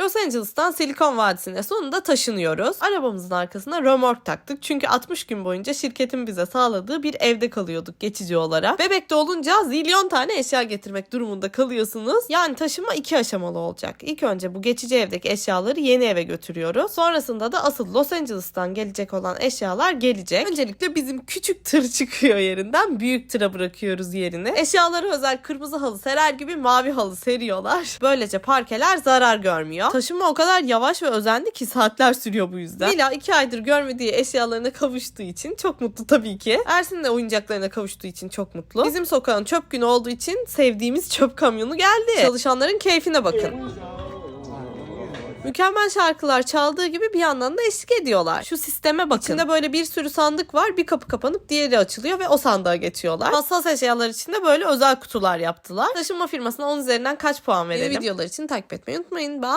Los Angeles'tan Silikon Vadisi'ne sonunda taşınıyoruz. Arabamızın arkasına römork taktık. Çünkü 60 gün boyunca şirketin bize sağladığı bir evde kalıyorduk geçici olarak. Bebekte olunca zilyon tane eşya getirmek durumunda kalıyorsunuz. Yani taşınma iki aşamalı olacak. İlk önce bu geçici evdeki eşyaları yeni eve götürüyoruz. Sonrasında da asıl Los Angeles'tan gelecek olan eşyalar gelecek. Öncelikle bizim küçük tır çıkıyor yerinden. Büyük tıra bırakıyoruz yerini. Eşyaları özel kırmızı halı serer gibi mavi halı seriyorlar. Böylece parkeler zarar görmüyor. Taşınma o kadar yavaş ve özenli ki saatler sürüyor bu yüzden. Mila iki aydır görmediği eşyalarına kavuştuğu için çok mutlu tabii ki. Ersin de oyuncaklarına kavuştuğu için çok mutlu. Bizim sokağın çöp günü olduğu için sevdiğimiz çöp kamyonu geldi. Çalışanların keyfine bakın. Mükemmel şarkılar çaldığı gibi bir yandan da eşlik ediyorlar. Şu sisteme bakın. İçinde böyle bir sürü sandık var. Bir kapı kapanıp diğeri açılıyor ve o sandığa geçiyorlar. Hassas eşyalar için de böyle özel kutular yaptılar. Taşınma firmasına 10 üzerinden kaç puan verelim? Yeni videolar için takip etmeyi unutmayın. Bye.